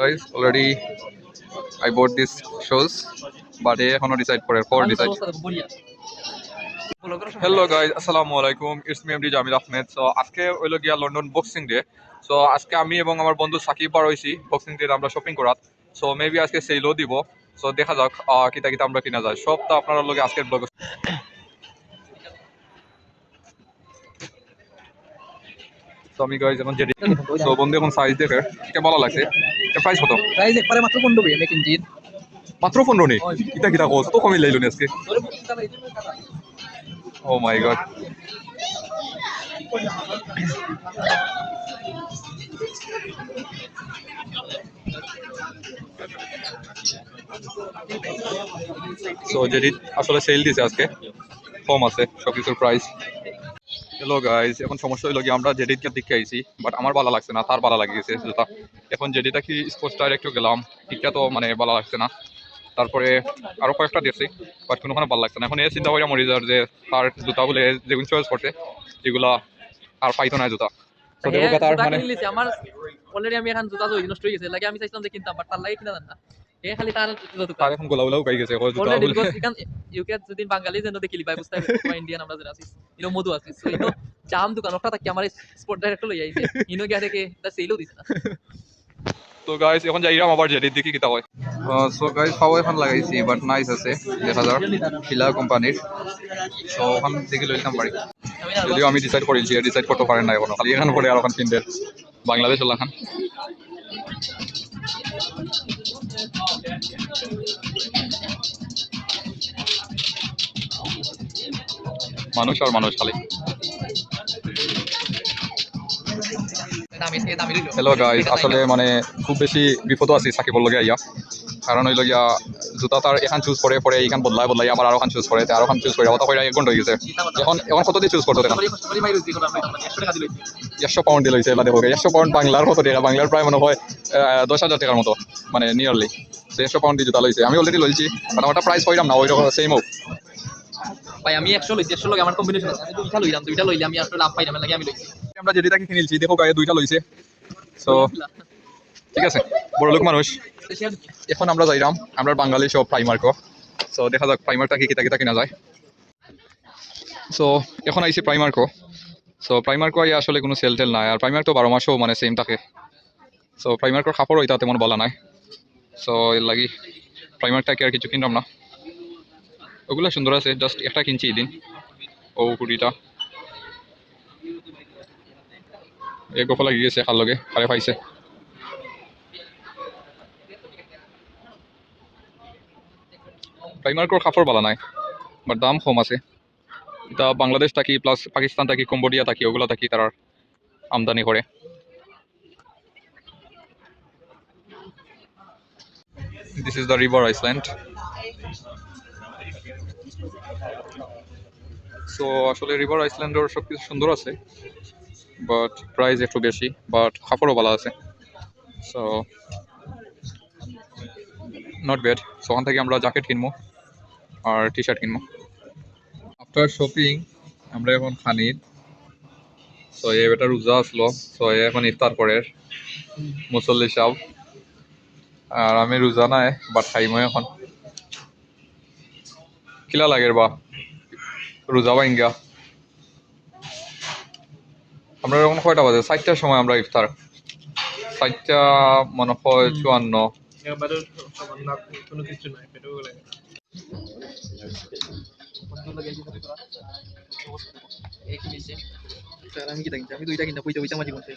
guys already I bought these shoes but এখনও decide করে for decide hello guys আসসালামু আলাইকুম it's me MD Jamil Ahmed so আজকে হইল গিয়া লন্ডন বক্সিং ডে সো আজকে আমি এবং আমার বন্ধু সাকিব বার হয়েছি বক্সিং ডে আমরা শপিং করাত। সো মেবি আজকে সেলও দিব। সো দেখা যাক কিতা কিতা আমরা কিনা যায়। সবটা আপনার লগে আজকের ব্লগ তো আমি গাইজ এখন যেটি সো বন্ধু এখন সাইজ দেখে এটা ভালো লাগছে। এটা প্রাইস কত? প্রাইস একবারে মাত্র পনেরো টাকা মেক ইঞ্জিন মাত্র পনেরো কিতা কিতা কোস? তো কমই লাইলো আজকে। ও মাই গড সো যেটি আসলে সেল দিছে আজকে কম আছে সব কিছুর প্রাইস হ্যালো গাইজ এখন সমস্যা হলো কি আমরা জেডিটকে দেখে আইছি বাট আমার ভালো লাগছে না তার ভালো লাগে গেছে জুতা। এখন জেডিটা কি স্পোর্টস ডাইরেক্ট গেলাম ঠিকটা তো মানে ভালো লাগছে না। তারপরে আরও কয়েকটা দেখছি বাট কোনোখানে ভালো লাগছে না। এখন এই চিন্তা করে মরি যার যে তার জুতা বলে যেগুলো চয়েস করছে এগুলা আর পাইতো না জুতা। মানে আমার অলরেডি আমি এখন জুতা নষ্ট হয়ে গেছে লাগে আমি চাইছিলাম যে কিনতাম বাট তার লাগে কিনা না। এ খালি তার তার এখন গাই গেছে ইউকে যদি বাঙালি যেন দেখিলি বুঝতে ইন্ডিয়ান আমরা যারা আছি। ইনো মধু আছে। সো ইনো জাম দোকান ওটা থাকি আমার স্পোর্ট ডাইরেক্টর লই আইছে ইনো গিয়া দেখে তা সেলও দিছে। না তো গাইস এখন যাইরাম আবার জেডির দিকে কিতা হয়। সো গাইস ফাও এখন লাগাইছি বাট নাইস আছে দেখা যাক ফিলা কোম্পানির সো ওখান থেকে লইতাম পারি না যদিও আমি ডিসাইড করেছি ডিসাইড করতে পারেন না এখনও খালি এখান করে আর ওখান কিনতে বাংলাদেশ হলো মানুষ আর মানুষ খালি। হ্যালো গাইস আসলে মানে খুব বেশি বিপদ আছে সাকিবর লগে আইয়া কারণ হইল গিয়া, জুতা তার এখান চুজ করে, পরে এইখান বদলাই বদলাই আবার আরও খান চুজ করে, তে আরও খান চুজ করে অত করে এক ঘণ্টা গেছে। এখন এখন কত দিয়ে চুজ করতো দেখেন? সরি মাইরুজ দি করলাম 100 টাকা দিলই একশো পাউন্ড দিয়ে লইছে এলা দেখো একশো পাউন্ড বাংলার কত টাকা বাংলার প্রায় মনে হয় দশ হাজার টাকার মতো মানে নিয়ারলি একশো পাউন্ড দিয়ে জুতা লইছে। আমি অলরেডি লইছি মানে ওটা প্রাইস পাইলাম না, ওই রকম সেম হোক। ভাই, আমি 100 লইছি 100 লগে আমার কম্বিনেশন আছে। আমি দুইটা লইলাম, দুইটা লইলে আমি আসলে লাভ পাইলাম লাগে আমি লইছি। আমরা যেটাকে কিনেছি দেখো গায়ে দুইটা লইছে। সো ঠিক আছে, বড় লোক মানুষ। এখন আমরা যাইরাম, আমরা বাঙালি সব সো দেখা যাক কি কিতা কিতা কিনা যায়। সো এখন আইছি প্রাইমার্কো সো প্রাইমার্কো আই আসলে কোনো সেল টেল নাই, আর প্রাইমার্ক তো বারো মাসও মানে সেম থাকে। সো প্রাইমার্কর কাপড় ওইটা তেমন বলা নাই। সো এর লাগি প্রাইমার্কটাকে আর কিছু কিনলাম না। ওগুলো সুন্দর আছে জাস্ট একটা কিনছি এদিন ও কুড়িটা। এ গফা লাগি গেছে, খার লগে, খারে পাইছে। প্রাইমার্কর কাপড় বালা নাই বাট দাম কম আছে। এটা বাংলাদেশ থাকি প্লাস পাকিস্তান থাকি, কম্বোডিয়া থাকি, ওগুলো থাকি তারা আমদানি করে this is the river Iceland so আসলে রিভার আইসল্যান্ডের সব কিছু সুন্দর আছে বাট প্রাইস একটু বেশি বাট কাপড়ও ভালো আছে। সো নট ব্যাড সো ওখান থেকে আমরা জ্যাকেট কিনবো, আর টি শার্ট কিনবো। আফটার শপিং আমরা এখন খানির। সো এ বেটা রোজা আসলো সো এ এখন ইফতার করে মুসল্লি সাহ আর আমি রোজা নাই বাট খাইমো এখন। কিলা লাগের বা? রোজা বাইঙ্গা আমরা এখন কয়টা বাজে? চারটার সময় আমরা ইফতার। চারটা মনে হয় চুয়ান্ন। কোনো কিছু নাই পেটেও লাগে আমি কি আমি দুইটা কিনা পয়সা পয়সা মাঝে মধ্যে